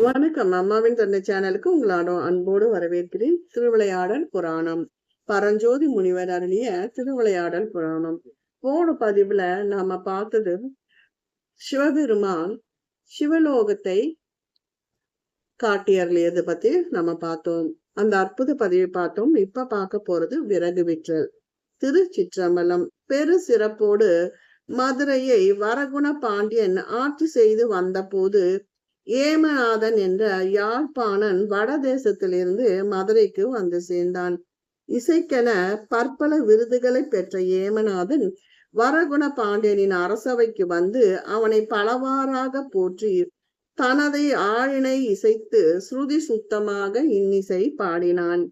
வணக்கம். அம்மாவின் தந்தை சேனலுக்கு உங்களோட அன்போடு வரவேற்கிறேன். திருவிளையாடல் புராணம். பரஞ்சோதி முனிவர் அருளிய திருவிளையாடல் புராணம். போன பதிவுல நாம பார்த்தது சிவபெருமான் சிவலோகத்தை காட்டியருளியது பத்தி நம்ம பார்த்தோம். அந்த அற்புத பதிவை பார்த்தோம். இப்ப பார்க்க போறது விறகு விற்றல். திருச்சிற்றம்பலம். பெரு சிறப்போடு மதுரையை வரகுண பாண்டியன் ஆட்சி செய்து வந்தபோது ஏமநாதன் என்ற யாழ்ப்பாணன் வடதேசத்திலிருந்து மதுரைக்கு வந்து சேர்ந்தான். இசைக்கென பற்பல விருதுகளை பெற்ற ஏமநாதன் வரகுண பாண்டியனின் அரசவைக்கு வந்து அவனை பலவாறாக போற்றி தனதை ஆழினை இசைத்து ஸ்ருதி சுத்தமாக இன்னிசை பாடினான்.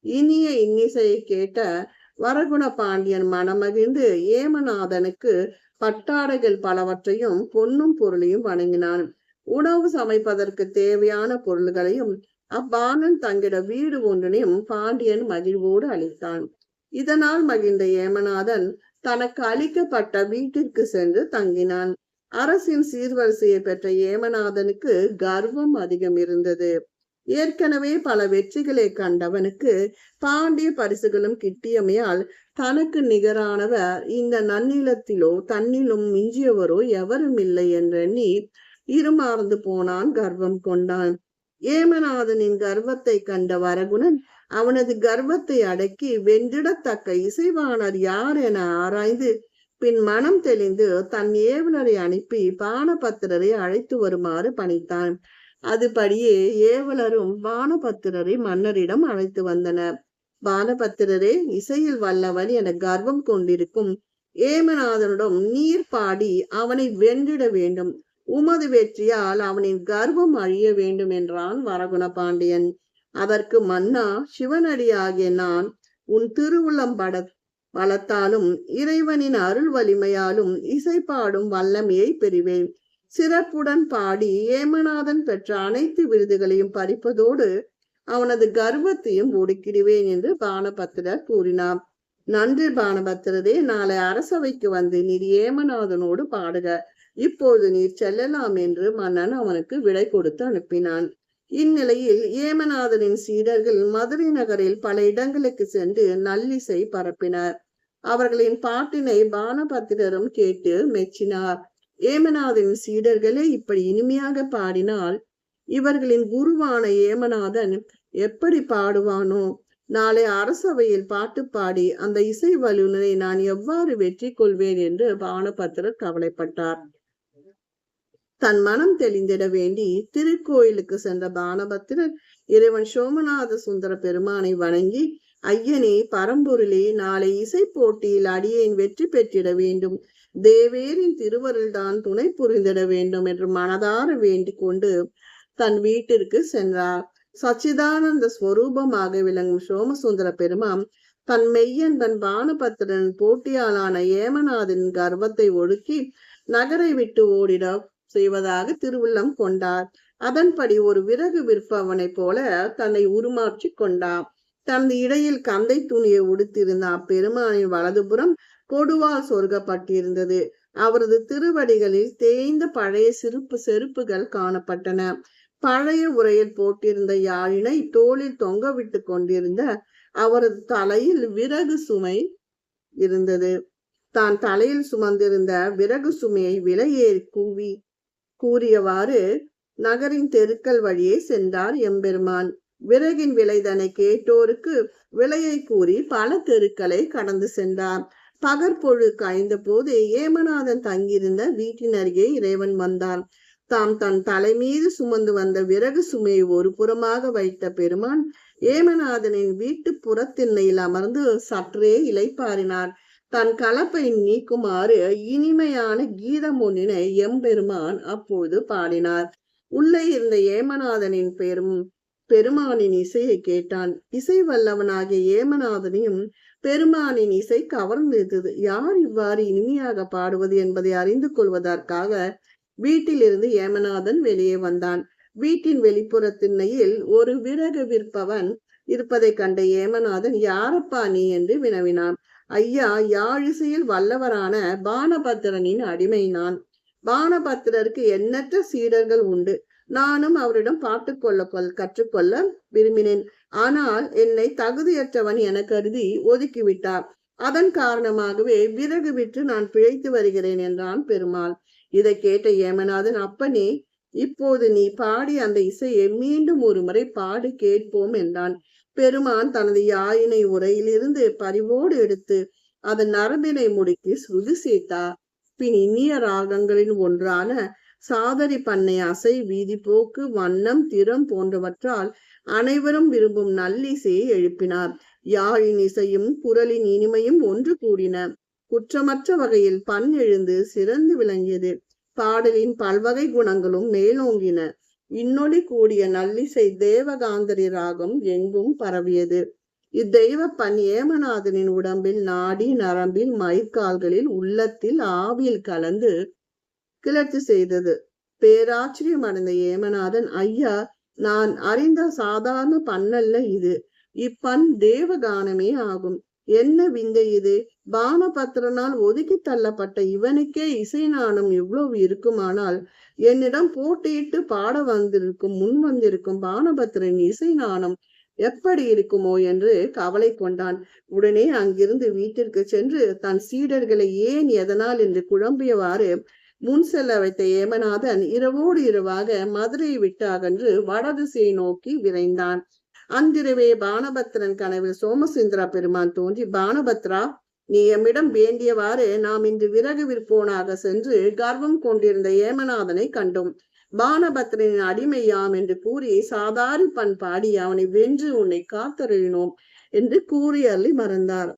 இனிய இன்னிசையை கேட்ட வரகுண பாண்டியன் மனமகிழ்ந்து ஏமநாதனுக்கு பட்டாடைகள் பலவற்றையும் பொன்னும் பொருளையும் வணங்கினான். உணவு சமைப்பதற்கு தேவையான பொருள்களையும் அப்பாணன் தங்கிட வீடு ஒன்றினையும் பாண்டியன் மகிழ்வோடு அளித்தான். இதனால் மகிழ்ந்த ஏமநாதன் தனக்கு அளிக்கப்பட்ட வீட்டிற்கு சென்று தங்கினான். அரசின் சீர்வரிசையை பெற்ற ஏமநாதனுக்கு கர்வம் அதிகம் இருந்தது. ஏற்கனவே பல வெற்றிகளை கண்டவனுக்கு பாண்டிய பரிசுகளும் கிட்டியமையால் தனக்கு நிகரானவர் இந்த நன்னிலத்திலோ தன்னிலும் மிஞ்சியவரோ எவரும் இல்லை என்றெண்ணி இருமார்ந்து போனான் கர்வம் கொண்டான். ஏமநாதனின் கர்வத்தை கண்ட வரகுணன் அவனது கர்வத்தை அடக்கி வென்றிடத்தக்க இசைவாணர் யார் என ஆராய்ந்து பின் மனம் தெளிந்து தன் ஏவலரை அனுப்பி பானபத்திரரை அழைத்து வருமாறு பணித்தான். அதுபடியே ஏவலரும் பானபத்திரரை மன்னரிடம் அழைத்து வந்தனர். பானபத்திரரே இசையில் வல்லவன் என கர்வம் கொண்டிருக்கும் ஏமநாதனிடம் நீர் பாடி அவனை வென்றிட வேண்டும். உமது வெற்றியால் அவனின் கர்வம் அழிய வேண்டும் என்றான் வரகுண பாண்டியன் அதற்கு மன்னா சிவனடியாகிய நான் உன் திருவுளம் பட பலத்தாலும் இறைவனின் அருள் வலிமையாலும் இசைப்பாடும் வல்லமையை பெறுவேன். சிறப்புடன் பாடி ஏமநாதன் பெற்ற அனைத்து விருதுகளையும் பறிப்பதோடு அவனது கர்வத்தையும் ஒடுக்கிடுவேன் என்று பானபத்திரர் கூறினார். நன்றி பானபத்திரரே நாளை அரசவைக்கு வந்து நீர் ஏமநாதனோடு பாடுக. இப்போது நீர் செல்லலாம் என்று மன்னன் அவனுக்கு விடை கொடுத்து அனுப்பினான். இந்நிலையில் ஏமநாதனின் சீடர்கள் மதுரை நகரில் பல இடங்களுக்கு சென்று நல்லிசை பரப்பினர். அவர்களின் பாட்டினை பானபத்திரரும் கேட்டு மெச்சினார். ஏமநாதனின் சீடர்களே இப்படி இனிமையாக பாடினால் இவர்களின் குருவான ஏமநாதன் எப்படி பாடுவானோ? நாளை அரசவையில் பாட்டு பாடி அந்த இசை வல்லுநரை நான் எவ்வாறு வெற்றி கொள்வேன் என்று பானபத்திரர் கவலைப்பட்டார். தன் மனம் தெளிந்திட வேண்டி திருக்கோயிலுக்கு சென்ற பானபத்திரர் இறைவன் சோமநாத சுந்தர பெருமானை வணங்கி ஐயனே பரம்பொருளே நாளை இசை போட்டியில் அடியேன் வெற்றி பெற்றிட வேண்டும். தேவேரின் திருவருள்தான் துணை புரிந்திட வேண்டும் என்று மனதார வேண்டிக் கொண்டு தன் வீட்டிற்கு சென்றார். சச்சிதானந்த ஸ்வரூபமாக விளங்கும் சோமசுந்தர பெருமான் தன் மெய்யன் தன் பானபத்திரன் போட்டியாளான ஏமநாதின் கர்வத்தை ஒடுக்கி நகரை விட்டு ஓடிட செய்வதாக திருவுள்ளம் கொண்டார். அதன்படி ஒரு விறகு விற்பவனைப் போல தன்னை உருமாற்றி கொண்டார் தனது இடையில் கந்தை துணியை உடுத்திருந்த அப்பெருமானின் வலதுபுறம் கொடுவால் சொர்க்கப்பட்டிருந்தது அவரது திருவடிகளில் தேய்ந்த பழைய சிறுப்பு செருப்புகள் காணப்பட்டன. பழைய உரையில் போட்டிருந்த யாழினை தோளில் தொங்க விட்டு கொண்டிருந்த அவரது தலையில் விறகு சுமை இருந்தது. தான் தலையில் சுமந்திருந்த விறகு சுமையை விலையேறி கூவி கூறியவாறு நகரின் தெருக்கள் வழியே சென்றார் எம்பெருமான். விறகின் விலைதனை கேட்டோருக்கு விலையை கூறி பல தெருக்களை கடந்து சென்றார். பகற்பொழு காய்ந்த போது ஏமநாதன் தங்கியிருந்த வீட்டின் அருகே இறைவன் வந்தான் தாம் தன் தலைமீது சுமந்து வந்த விறகு சுமையை ஒரு புறமாக வைத்த பெருமான் ஏமநாதனின் வீட்டு புறத்திண்ணையில் அமர்ந்து சற்றே இலைப்பாரினார் தன் கலப்பை நீக்குமாறு இனிமையான கீதம் ஒன்றினை எம்பெருமான் அப்போது பாடினார். உள்ளே இருந்த ஏமநாதனின் பெரும் பெருமானின் இசையை கேட்டான். இசை வல்லவனாகிய ஏமநாதனையும் பெருமானின் இசை கவர்ந்திருந்தது. யார் இவ்வாறு இனிமையாக பாடுவது என்பதை அறிந்து கொள்வதற்காக வீட்டிலிருந்து ஏமநாதன் வெளியே வந்தான். வீட்டின் வெளிப்புற திண்ணையில் ஒரு விறகு விற்பவன் இருப்பதை கண்ட ஏமநாதன் யாரப்பா நீ? என்று வினவினான். ஐயா யாழிசையில் வல்லவரான பானபத்திரனின் அடிமை நான் பானபத்திரருக்கு எண்ணற்ற சீடர்கள் உண்டு. நானும் அவரிடம் பாட்டுக்கொள்ள கொள் கற்றுக்கொள்ள விரும்பினேன். ஆனால் என்னை தகுதியற்றவன் என கருதி ஒதுக்கிவிட்டார். அதன் காரணமாகவே விறகு விற்று நான் பிழைத்து வருகிறேன் என்றான் பெருமாள். இதை கேட்ட ஏமநாதன் அப்பனே இப்போது நீ பாடி அந்த இசையை மீண்டும் ஒரு முறை பாடி கேட்போம் என்றான். பெருமான் தனது யாயினை உரையிலிருந்து பரிவோடு எடுத்து அதன் நரம்பினை முடுக்கி சுருதி சேர்த்தார் பின் இனிய ராகங்களில் ஒன்றான சாதரி பண்ணை அசை வீதி போக்கு வண்ணம் திறம் போன்றவற்றால் அனைவரும் விரும்பும் நல்லிசையை எழுப்பினார். யாழின் இசையும் குரலின் இனிமையும் ஒன்று கூடின குற்றமற்ற வகையில் பண் எழுந்து சிறந்து விளங்கியது. பாடலின் பல்வகை குணங்களும் மேலோங்கின. இன்னொலி கூடிய நல்லிசை தேவகாந்தரி ராகம் எங்கும் பரவியது. இத்தெய்வ பண் ஏமநாதனின் உடம்பில் நாடி நரம்பில் மயிர்கால்களில் உள்ளத்தில் ஆவியில் கலந்து கிளர்ச்சி செய்தது. பேராச்சரியம் அடைந்த ஏமநாதன் ஐயா நான் அறிந்த சாதாரண பண்ணல்ல இது. இப்பண் தேவகானமே ஆகும். என்ன விந்தை இது? பானபத்திரனால் ஒதுக்கி தள்ளப்பட்ட இவனுக்கே இசை நாணம் இவ்வளவு இருக்குமானால் என்னிடம் போட்டியிட்டு பாட வந்திருக்கும் முன் வந்திருக்கும் பானபத்திரன் இசை நாணம் எப்படி இருக்குமோ என்று கவலை கொண்டான். உடனே அங்கிருந்து வீட்டிற்கு சென்று தன் சீடர்களை ஏன் எதனால் என்று குழம்பியவாறு முன் செல்ல வைத்த ஏமநாதன் இரவோடு இரவாக மதுரையை விட்டு அகன்று வடதிசையை நோக்கி விரைந்தான். அன்றிரவே பானபத்திரன் கனவில் சோமசுந்தரா பெருமான் தோன்றி பானபத்ரா நீ எம்மிடம் வேண்டியவாறு நாம் இன்று விறகு விற்போனாக சென்று கர்வம் கொண்டிருந்த ஏமநாதனை கண்டோம். பானபத்திரனின் அடிமையாம் என்று கூறி சாதாரி பண் பாடி அவனை வென்று உன்னை காத்தருளினோம் என்று கூறி அள்ளி மறந்தார்.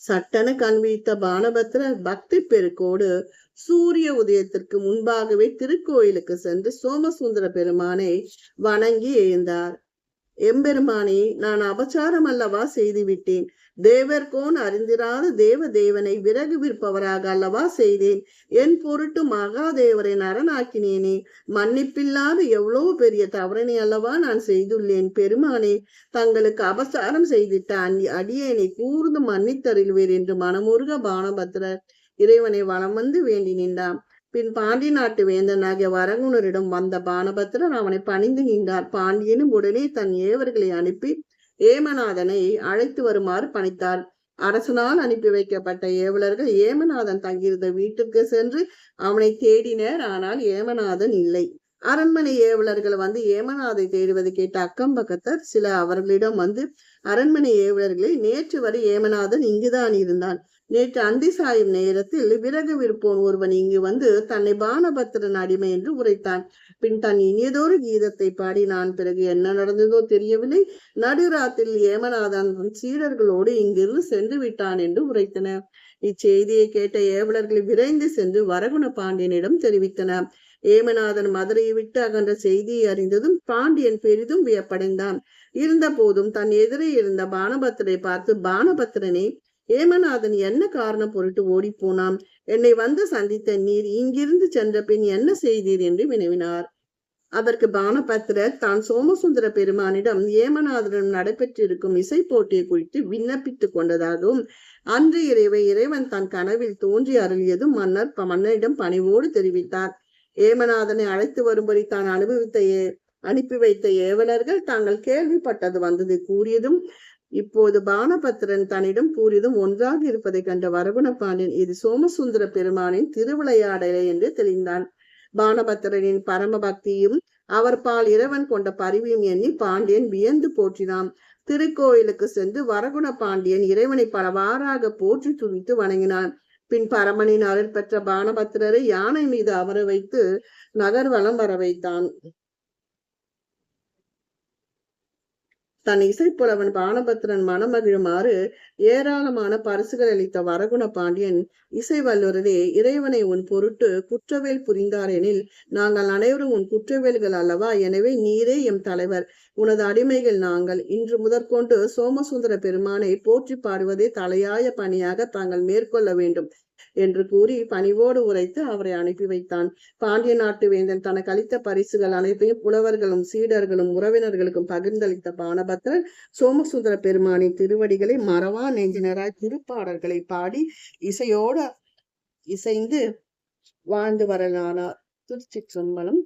சட்டன கண்வித்த பானபத்திரர் பக்தி பெருக்கோடு சூரிய உதயத்திற்கு முன்பாகவே திருக்கோயிலுக்கு சென்று சோமசுந்தர பெருமானை வணங்கி எழுந்தார். எம்பெருமானே நான் அபச்சாரம் அல்லவா செய்துவிட்டேன். தேவர்கோன் அறிந்திராத தேவ தேவனை விறகு விற்பவராக அல்லவா செய்தேன். என் பொருட்டு மகாதேவரை நரனாக்கினேனே. மன்னிப்பில்லாத எவ்வளவு பெரிய தவறனை அல்லவா நான் செய்துள்ளேன். பெருமானே தங்களுக்கு அபசாரம் செய்திட்ட அடியேனை கூர்ந்து மன்னித்தருள்வேர் என்று மனமுருக பானபத்திரர் இறைவனை வளம் வந்து வேண்டி நின்றான் பின் பாண்டி நாட்டு வேந்தனாகிய வரகுணரிடம் வந்த பானபத்திரன் அவனை பணிந்து நின்றார் பாண்டியனும் உடனே தன் ஏவர்களை அனுப்பி ஏமநாதனை அழைத்து வருமாறு பணித்தார். அரசனால் அனுப்பி வைக்கப்பட்ட ஏவலர்கள் ஏமநாதன் தங்கியிருந்த வீட்டுக்கு சென்று அவனை தேடினர். ஆனால் ஏமநாதன் இல்லை. அரண்மனை ஏவலர்கள் வந்து ஏமநாதை தேடுவது கேட்ட அக்கம்பக்கத்தர் சில அவர்களிடம் வந்து அரண்மனை ஏவலர்களை நேற்று வரை ஏமநாதன் இங்குதான் இருந்தான். நேற்று அந்தி சாயும் நேரத்தில் விறகு விற்போன் ஒருவன் இங்கு வந்து தன்னை பானபத்திரன் அடிமை என்று உரைத்தான். பின் தன் இனியதொரு கீதத்தை பாடினான். பிறகு என்ன நடந்ததோ தெரியவில்லை. நடுராத்தில் ஏமநாதன் சீடர்களோடு இங்கிருந்து சென்று விட்டான் என்று உரைத்தனர் இச்செய்தியை கேட்ட ஏவலர்கள் விரைந்து சென்று வரகுண பாண்டியனிடம் தெரிவித்தனர் ஏமநாதன் மதுரையை விட்டு அகன்ற செய்தியை அறிந்ததும் பாண்டியன் பெரிதும் வியப்படைந்தான். இருந்த போதும் தன் எதிரே இருந்த பானபத்திரை பார்த்து பானபத்திரனே ஏமநாதன் என்ன காரணம் பொருட்டு ஓடி போனான்? என்னை வந்து சந்தித்த நீர் இங்கிருந்து சென்ற பின் என்ன செய்தீர்? என்று வினவினார். அதற்கு பானபத்திரர் தான் சோமசுந்தர பெருமானிடம் ஏமநாதனிடம் நடைபெற்றிருக்கும் இசை போட்டியை குறித்து விண்ணப்பித்துக் கொண்டதாகவும் அன்று இறைவை இறைவன் தன் கனவில் தோன்றி அருளியதும் மன்னர் மன்னரிடம் பணிவோடு தெரிவித்தார். ஏமநாதனை அழைத்து வரும்படி தான் அனுபவித்த அனுப்பி வைத்த ஏவலர்கள் தாங்கள் கேள்விப்பட்டது வந்தது கூறியதும் இப்போது பானபத்திரன் தன்னிடம் கூறியதும் ஒன்றாக இருப்பதை கண்ட வரகுண பாண்டியன் இது சோமசுந்தர பெருமானின் திருவிளையாடலை என்று தெளிந்தான் பானபத்திரனின் பரம பக்தியும் அவர் பால் இறைவன் கொண்ட பரிவையும் எண்ணி பாண்டியன் வியந்து போற்றினான். திருக்கோயிலுக்கு சென்று வரகுண பாண்டியன் இறைவனை பலவாறாக போற்றி துதித்து வணங்கினான். பின் பரமனின் அருள் பெற்ற பானபத்திரரை யானை மீது அமர வைத்து நகர்வலம் வர வைத்தான். தன் இசைப்புலவன் பானபத்திரன் மனமகிழுமாறு ஏராளமான பரிசுகள் அளித்த வரகுண பாண்டியன் இசை வல்லுறதே இறைவனை உன் பொருட்டு குற்றவேல் புரிந்தாரெனில் நாங்கள் அனைவரும் உன் குற்றவேல்கள் அல்லவா? எனவே நீரே எம் தலைவர். உனது அடிமைகள் நாங்கள். இன்று முதற்கொண்டு சோமசுந்தர பெருமானை போற்றி பாடுவதே தலையாய பணியாக தாங்கள் மேற்கொள்ள வேண்டும். என்று கூறி பணிவோடு உரைத்து அவரை அனுப்பி வைத்தான். பாண்டிய நாட்டு வேந்தன் தனக்கு அளித்த பரிசுகள் அனைத்தையும் புலவர்களும் சீடர்களும் உறவினர்களுக்கும் பகிர்ந்தளித்த பானபத்திரன் சோமசுந்தர பெருமானின் திருவடிகளை மறவா நெஞ்சினராய் திருப்பாடல்களை பாடி இசையோடு இசைந்து வாழ்ந்து வரலானார். திருச்சி திருச்சி சும்பலம்